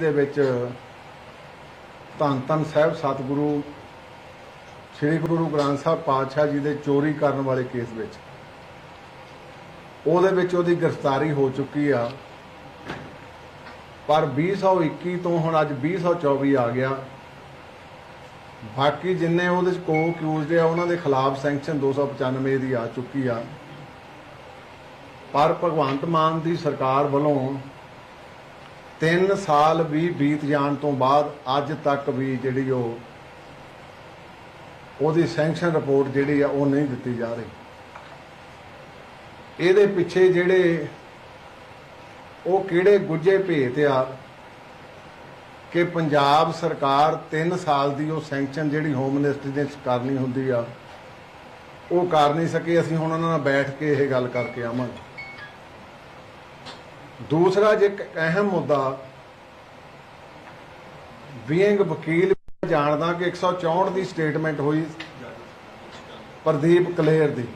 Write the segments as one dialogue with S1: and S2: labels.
S1: ਦੇ ਵਿੱਚ ਧੰਨ ਧੰਨ ਸਾਹਿਬ, ਸਤਿਗੁਰੂ, ਸ੍ਰੀ ਗੁਰੂ ਗ੍ਰੰਥ ਸਾਹਿਬ ਪਾਤਸ਼ਾਹ ਜੀ ਦੇ ਚੋਰੀ ਕਰਨ ਵਾਲੇ ਕੇਸ ਵਿੱਚ। ਉਹਦੇ ਵਿੱਚ ਉਹਦੀ ਗ੍ਰਿਫਤਾਰੀ ਹੋ ਚੁੱਕੀ ਆ। ਪਰ 2021 ਤੋਂ ਹੁਣ ਅੱਜ 2024 ਆ ਗਿਆ। ਬਾਕੀ ਜਿੰਨੇ ਉਹਦੇ ਚ ਕੋ ਅਕਿਊਜ਼ਡ ਆ, ਉਹਨਾਂ ਦੇ ਖਿਲਾਫ ਸੈਂਕਸ਼ਨ 295 ਦੀ ਆ ਚੁੱਕੀ ਆ। ਪਰ ਭਗਵੰਤ ਮਾਨ ਦੀ ਸਰਕਾਰ ਵੱਲੋਂ 3 ਸਾਲ ਵੀ ਬੀਤ ਜਾਣ ਤੋਂ ਬਾਅਦ ਅੱਜ ਤੱਕ ਵੀ ਜਿਹੜੀ ਉਹ ਉਹਦੀ ਸੈਂਕਸ਼ਨ ਰਿਪੋਰਟ ਜਿਹੜੀ ਆ ਉਹ ਨਹੀਂ ਦਿੱਤੀ ਜਾ ਰਹੀ। ਇਹਦੇ ਪਿੱਛੇ ਜਿਹੜੇ ਉਹ ਕਿਹੜੇ ਗੁੱਜੇ ਭੇਤ ਆ ਕਿ ਪੰਜਾਬ ਸਰਕਾਰ 3 ਸਾਲ ਦੀ ਉਹ ਸੈਂਕਸ਼ਨ ਜਿਹੜੀ ਹੋਮ ਮਿਨਿਸਟਰੀ ਨੇ ਕਰਨੀ ਹੁੰਦੀ ਆ, ਉਹ ਕਰ ਨਹੀਂ ਸਕੇ। ਅਸੀਂ ਹੁਣ ਉਹਨਾਂ ਨਾਲ ਬੈਠ ਕੇ ਇਹ ਗੱਲ ਕਰਕੇ ਆਵਾਂਗੇ। ਦੂਸਰਾ ਜੇ ਇੱਕ ਅਹਿਮ ਮੁੱਦਾ ਬੀਇੰਗ ਵਕੀਲ ਜਾਣਦਾ ਕਿ 164 ਦੀ ਸਟੇਟਮੈਂਟ ਹੋਈ ਪ੍ਰਦੀਪ ਕਲੇਰ ਦੀ।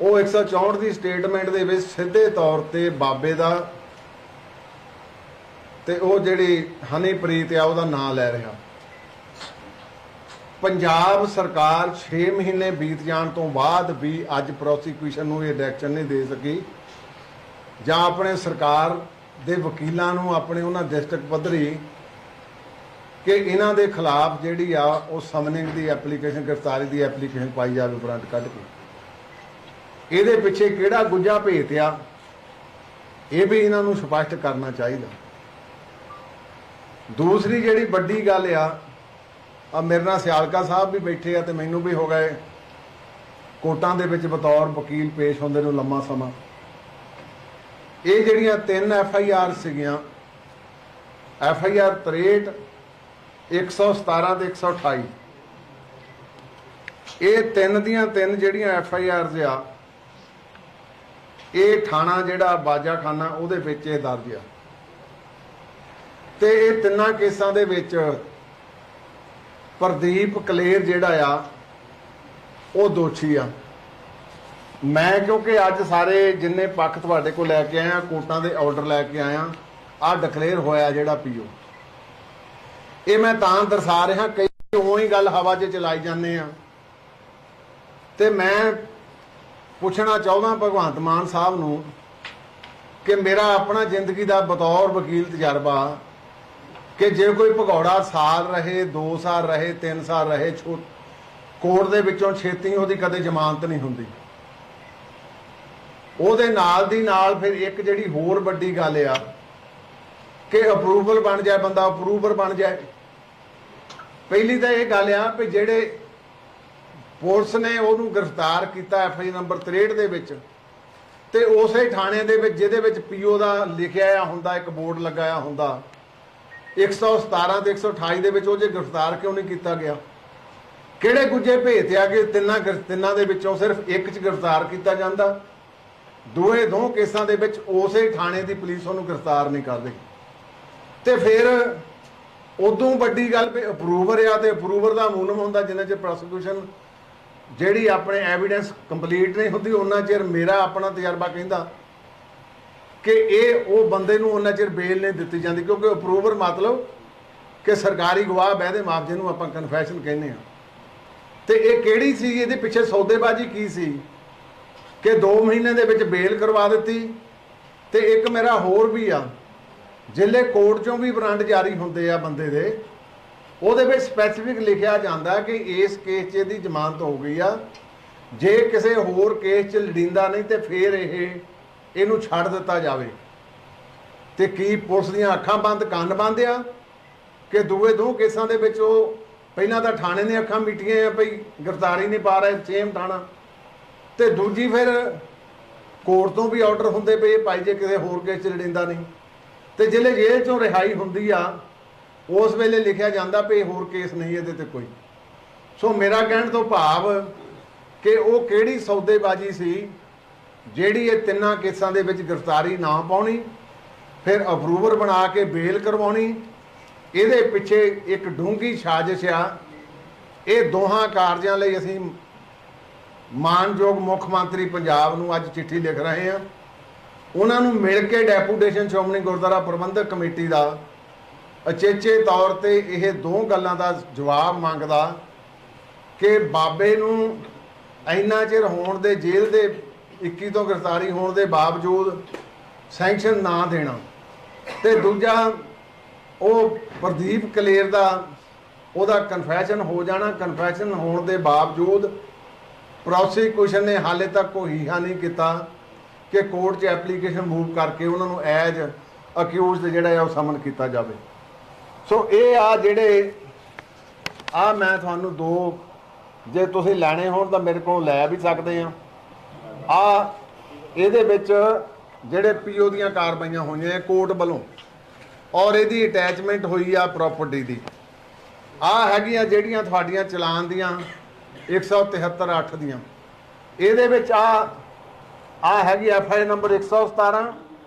S1: ਉਹ 164 ਦੀ ਸਟੇਟਮੈਂਟ ਦੇ ਵਿੱਚ ਸਿੱਧੇ ਤੌਰ ਤੇ ਬਾਬੇ ਦਾ ਤੇ ਉਹ ਜਿਹੜੀ ਹਨੀਪ੍ਰੀਤ ਆ, ਉਹਦਾ ਨਾਮ ਲੈ ਰਿਹਾ। ਪੰਜਾਬ ਸਰਕਾਰ 6 ਮਹੀਨੇ ਬੀਤ ਜਾਣ ਤੋਂ ਬਾਅਦ ਵੀ ਅੱਜ ਪ੍ਰੋਸੀਕਿਊਸ਼ਨ ਨੂੰ ਇਹ ਡਾਇਰੈਕਸ਼ਨ ਨਹੀਂ ਦੇ ਸਕੀ। ਜਾਂ ਆਪਣੇ ਸਰਕਾਰ ਦੇ ਵਕੀਲਾਂ ਨੂੰ ਆਪਣੇ ਉਹਨਾਂ ਡਿਸਟ੍ਰਿਕਟ ਪੱਧਰੀ ਕਿ ਇਹਨਾਂ ਦੇ ਖਿਲਾਫ ਜਿਹੜੀ ਆ ਉਹ ਸਮਨਿੰਗ ਦੀ ਐਪਲੀਕੇਸ਼ਨ, ਗ੍ਰਿਫਤਾਰੀ ਦੀ ਐਪਲੀਕੇਸ਼ਨ ਪਾਈ ਜਾਵੇ ਵਾਰੰਟ ਕੱਢ ਕੇ। ਇਹਦੇ ਪਿੱਛੇ ਕਿਹੜਾ ਗੁੱਜਾ ਭੇਤਿਆ ਇਹ ਵੀ ਇਹਨਾਂ ਨੂੰ ਸਪਸ਼ਟ ਕਰਨਾ ਚਾਹੀਦਾ। ਦੂਸਰੀ ਜਿਹੜੀ ਵੱਡੀ ਗੱਲ ਆ ਆ ਮੇਰੇ ਨਾਲ ਸਿਆਲਕਾ ਸਾਹਿਬ ਵੀ ਬੈਠੇ ਆ ਤੇ ਮੈਨੂੰ ਵੀ ਹੋ ਗਏ। ਕੋਟਾਂ ਦੇ ਵਿੱਚ ਬਤੌਰ ਵਕੀਲ ਪੇਸ਼ ਹੁੰਦੇ ਨੂੰ ਲੰਮਾ ਸਮਾਂ। ਇਹ ਜਿਹੜੀਆਂ ਤਿੰਨ ਐਫ ਆਈ ਆਰ ਸੀਗੀਆਂ, ਐਫ ਆਈ ਆਰ 63 117 ਤੇ 128 ਇਹ ਤਿੰਨ ਦੀਆਂ ਤਿੰਨ ਜਿਹੜੀਆਂ ਐਫ ਆਈ ਆਰਜ਼ ਆ, ਇਹ ਥਾਣਾ ਜਿਹੜਾ ਬਾਜਾਖਾਨਾ, ਉਹਦੇ ਵਿੱਚ ਇਹ ਦਰਜ ਆ। ਤੇ ਇਹ ਤਿੰਨਾਂ ਕੇਸਾਂ ਦੇ ਵਿੱਚ ਪ੍ਰਦੀਪ ਕਲੇਰ ਜਿਹੜਾ ਆ, ਉਹ ਦੋਸ਼ੀ ਆ। ਮੈਂ ਕਿਉਂਕਿ ਅੱਜ ਸਾਰੇ ਜਿੰਨੇ ਪੱਖ ਤੁਹਾਡੇ ਕੋਲ ਲੈ ਕੇ ਆਇਆ, ਕੋਟਾਂ ਦੇ ਆਰਡਰ ਲੈ ਕੇ ਆਇਆ ਆ ਡਿਕਲੇਅਰ ਹੋਇਆ ਜਿਹੜਾ ਪੀਓ। ਇਹ ਮੈਂ ਤਾਂ ਦਰਸਾ ਰਿਹਾ, ਕਈ ਉਹੀ ਗੱਲ ਹਵਾ 'ਚ ਚਲਾਈ ਜਾਂਦੇ ਆ। ਤੇ ਮੈਂ ਪੁੱਛਣਾ ਚਾਹੁੰਦਾ ਭਗਵੰਤ ਮਾਨ ਸਾਹਿਬ ਨੂੰ ਕਿ ਮੇਰਾ ਆਪਣਾ ਜ਼ਿੰਦਗੀ ਦਾ ਬਤੌਰ ਵਕੀਲ ਤਜਰਬਾ ਕਿ ਜੇ ਕੋਈ ਭਗੌੜਾ ਸਾਲ ਰਹੇ 2 ਸਾਲ ਰਹੇ 3 ਸਾਲ ਰਹੇ, ਛੋ ਕੋਰਟ ਦੇ ਵਿੱਚੋਂ ਛੇਤੀ ਉਹਦੀ ਕਦੇ ਜ਼ਮਾਨਤ ਨਹੀਂ ਹੁੰਦੀ। ਉਹਦੇ ਨਾਲ ਦੀ ਨਾਲ ਫਿਰ ਇੱਕ ਜਿਹੜੀ ਹੋਰ ਵੱਡੀ ਗੱਲ ਆ ਕਿ ਅਪਰੂਵਲ ਬਣ ਜਾਏ, ਬੰਦਾ ਅਪਰੂਵਰ ਬਣ ਜਾਏ। ਪਹਿਲੀ ਤਾਂ ਇਹ ਗੱਲ ਆ ਕਿ ਜਿਹੜੇ ਪੁਲਿਸ ਨੇ ਉਹਨੂੰ ਗ੍ਰਿਫਤਾਰ ਕੀਤਾ ਐਫ ਆਈ ਨੰਬਰ 63 ਦੇ ਵਿੱਚ, ਤੇ ਉਸੇ ਥਾਣੇ ਦੇ ਵਿੱਚ ਜਿਹਦੇ ਵਿੱਚ ਪੀਓ ਦਾ ਲਿਖਿਆ ਆ ਹੁੰਦਾ, ਇੱਕ ਬੋਰਡ ਲਗਾਇਆ ਹੁੰਦਾ 117 ਤੇ 128 ਦੇ ਵਿੱਚ ਉਹ ਜੇ ਗ੍ਰਿਫਤਾਰ ਕਿਉਂ ਨਹੀਂ ਕੀਤਾ ਗਿਆ? ਕਿਹੜੇ ਗੁੱਜੇ ਭੇਤ ਆ ਕਿ ਤਿੰਨਾਂ ਗ੍ਰਿ- ਤਿੰਨਾਂ ਦੇ ਵਿੱਚੋਂ ਸਿਰਫ ਇੱਕ ਚ ਗ੍ਰਿਫਤਾਰ ਕੀਤਾ ਜਾਂਦਾ? ਦੋਏ ਦੋ ਕੇਸਾਂ ਦੇ ਵਿੱਚ ਉਸੇ ਥਾਣੇ ਦੀ ਪੁਲਿਸ ਉਹਨੂੰ ਗ੍ਰਿਫਤਾਰ ਨਹੀਂ ਕਰਦੀ ਤੇ ਫਿਰ ਉਦੋਂ ਵੱਡੀ ਗੱਲ ਵੀ ਅਪਰੂਵਰ ਆ ਤੇ ਅਪਰੂਵਰ ਦਾ ਮੂਨਮ ਹੁੰਦਾ ਜਿੰਨਾ ਚਿਰ ਪ੍ਰੋਸੀਕਿਊਸ਼ਨ ਜਿਹੜੀ ਆਪਣੇ ਐਵੀਡੈਂਸ ਕੰਪਲੀਟ ਨਹੀਂ ਹੁੰਦੀ ਉਹਨਾਂ ਚਿਰ ਮੇਰਾ ਆਪਣਾ ਤਜਰਬਾ ਕਹਿੰਦਾ ਕਿ ਇਹ ਉਹ ਬੰਦੇ ਨੂੰ ਉਹਨਾਂ ਚਿਰ ਬੇਲ ਨਹੀਂ ਦਿੱਤੀ ਜਾਂਦੀ ਕਿਉਂਕਿ ਅਪਰੂਵਰ ਮਤਲਬ ਕਿ ਸਰਕਾਰੀ ਗਵਾਹ ਬਹਿਦੇ ਮਾਪ ਨੂੰ ਆਪਾਂ ਕਨਫੈਸ਼ਨ ਕਹਿੰਦੇ ਆ ਤੇ ਇਹ ਕਿਹੜੀ ਸੀ? ਇਹਦੇ ਪਿੱਛੇ ਸੌਦੇਬਾਜ਼ੀ ਕੀ ਸੀ? ਕਿ 2 ਮਹੀਨੇ ਦੇ ਵਿੱਚ ਬੇਲ ਕਰਵਾ ਦਿੱਤੀ ਤੇ ਇੱਕ ਮੇਰਾ ਹੋਰ ਵੀ ਆ, ਜ਼ਿਲ੍ਹੇ ਕੋਰਟ ਚੋਂ ਵੀ ਵਾਰੰਟ ਜਾਰੀ ਹੁੰਦੇ ਆ ਬੰਦੇ ਦੇ, ਉਹਦੇ ਵਿੱਚ ਸਪੈਸੀਫਿਕ ਲਿਖਿਆ ਜਾਂਦਾ ਕਿ ਇਸ ਕੇਸ 'ਚ ਇਹਦੀ ਜ਼ਮਾਨਤ ਹੋ ਗਈ ਆ। ਜੇ ਕਿਸੇ ਹੋਰ ਕੇਸ 'ਚ ਲੜਿੰਦਾ ਨਹੀਂ ਤੇ ਫਿਰ ਇਹ, ਇਹਨੂੰ ਛੱਡ ਦਿੱਤਾ ਜਾਵੇ। ਤੇ ਕੀ ਪੁਲਿਸ ਦੀਆਂ ਅੱਖਾਂ ਬੰਦ, ਕੰਨ ਬੰਦ ਆ? ਕਿ ਦੂਏ ਦੋ ਕੇਸਾਂ ਦੇ ਵਿੱਚ ਉਹ ਪਹਿਲਾਂ ਤਾਂ ਥਾਣੇ ਨੇ ਅੱਖਾਂ ਮਿਟੀਆਂ ਆ, ਭਈ ਗ੍ਰਿਫਤਾਰੀ ਨਹੀਂ ਪਾ ਰਹੇ, ਸੇਮ ਥਾਣਾ। ਤੇ ਦੂਜੀ ਫਿਰ ਕੋਰਟ ਤੋਂ ਵੀ ਆਰਡਰ ਹੁੰਦੇ ਪਏ, ਭਾਈ ਜੇ ਕਿਸੇ ਹੋਰ ਕੇਸ 'ਚ ਲੜਿੰਦਾ ਨਹੀਂ। ਤੇ ਜਿਹੜੇ ਜੇਲ੍ਹ ਚੋਂ ਰਿਹਾਈ ਹੁੰਦੀ ਆ, ਉਸ ਵੇਲੇ ਲਿਖਿਆ ਜਾਂਦਾ ਵੀ ਹੋਰ ਕੇਸ ਨਹੀਂ ਇਹਦੇ ਤੇ ਕੋਈ। ਸੋ ਮੇਰਾ ਕਹਿਣ ਤੋਂ ਭਾਵ ਕਿ ਉਹ ਕਿਹੜੀ ਸੌਦੇਬਾਜ਼ੀ ਸੀ ਜਿਹੜੀ ਇਹ ਤਿੰਨਾਂ ਕੇਸਾਂ ਦੇ ਵਿੱਚ ਗ੍ਰਿਫਤਾਰੀ ਨਾ ਪਾਉਣੀ, ਫਿਰ ਅਪਰੂਵਰ ਬਣਾ ਕੇ ਬੇਲ ਕਰਵਾਉਣੀ, ਇਹਦੇ ਪਿੱਛੇ ਇੱਕ ਡੂੰਗੀ ਸਾਜ਼ਿਸ਼ ਆ। ਇਹ ਦੋਹਾਂ ਕਾਰਜਾਂ ਲਈ ਅਸੀਂ ਮਾਨਯੋਗ ਮੁੱਖ ਮੰਤਰੀ ਪੰਜਾਬ ਨੂੰ ਅੱਜ ਚਿੱਠੀ ਲਿਖ ਰਹੇ ਹਾਂ। ਉਹਨਾਂ ਨੂੰ ਮਿਲ ਕੇ ਡੈਪੂਟੇਸ਼ਨ ਸ਼੍ਰੋਮਣੀ ਗੁਰਦੁਆਰਾ ਪ੍ਰਬੰਧਕ ਕਮੇਟੀ ਦਾ ਅਚੇਚੇ ਤੌਰ ਤੇ ਇਹ ਦੋ ਗੱਲਾਂ ਦਾ ਜਵਾਬ ਮੰਗਦਾ ਕਿ ਬਾਬੇ ਨੂੰ ਇੰਨਾ ਚਿਰ ਹੋਣ ਦੇ ਜੇਲ੍ਹ ਦੇ 21 ਤੋਂ ਗ੍ਰਿਫਤਾਰੀ ਹੋਣ ਦੇ ਬਾਵਜੂਦ ਸੈਂਕਸ਼ਨ ਨਾ ਦੇਣਾ। ਤੇ ਦੂਜਾ, ਉਹ ਪ੍ਰਦੀਪ ਕਲੇਰ ਦਾ ਉਹਦਾ ਕਨਫੈਸ਼ਨ ਹੋ ਜਾਣਾ। ਕਨਫੈਸ਼ਨ ਹੋਣ ਦੇ ਬਾਵਜੂਦ ਪ੍ਰੋਸੀਕਿਊਸ਼ਨ ਨੇ ਹਾਲੇ ਤੱਕ ਕੋਈ ਹੀਹਾ ਨਹੀਂ ਕੀਤਾ ਕਿ ਕੋਰਟ 'ਚ ਐਪਲੀਕੇਸ਼ਨ ਮੂਵ ਕਰਕੇ ਉਹਨਾਂ ਨੂੰ ਐਜ ਅਕਿਊਜ਼ਡ ਜਿਹੜਾ ਹੈ ਉਹ ਸਮਨ ਕੀਤਾ ਜਾਵੇ। ਸੋ ਇਹ ਆ ਜਿਹੜੇ, ਆ ਮੈਂ ਤੁਹਾਨੂੰ ਦੋ, ਜੇ ਤੁਸੀਂ ਲੈਣੇ ਹੋਣ ਤਾਂ ਮੇਰੇ ਕੋਲੋਂ ਲੈ ਵੀ ਸਕਦੇ ਆ। ਆ, ਇਹਦੇ ਵਿੱਚ ਜਿਹੜੇ ਪੀਓ ਦੀਆਂ ਕਾਰਵਾਈਆਂ ਹੋਈਆਂ ਕੋਰਟ ਵੱਲੋਂ, ਔਰ ਇਹਦੀ ਅਟੈਚਮੈਂਟ ਹੋਈ ਆ ਪ੍ਰਾਪਰਟੀ ਦੀ। ਆ ਹੈਗੀਆਂ ਜਿਹੜੀਆਂ ਤੁਹਾਡੀਆਂ ਚਲਾਨ ਦੀਆਂ 173 8 ਦੀਆਂ। ਇਹਦੇ ਵਿੱਚ ਆ ਆ ਹੈਗੀ ਐਫ ਆਈ ਨੰਬਰ 117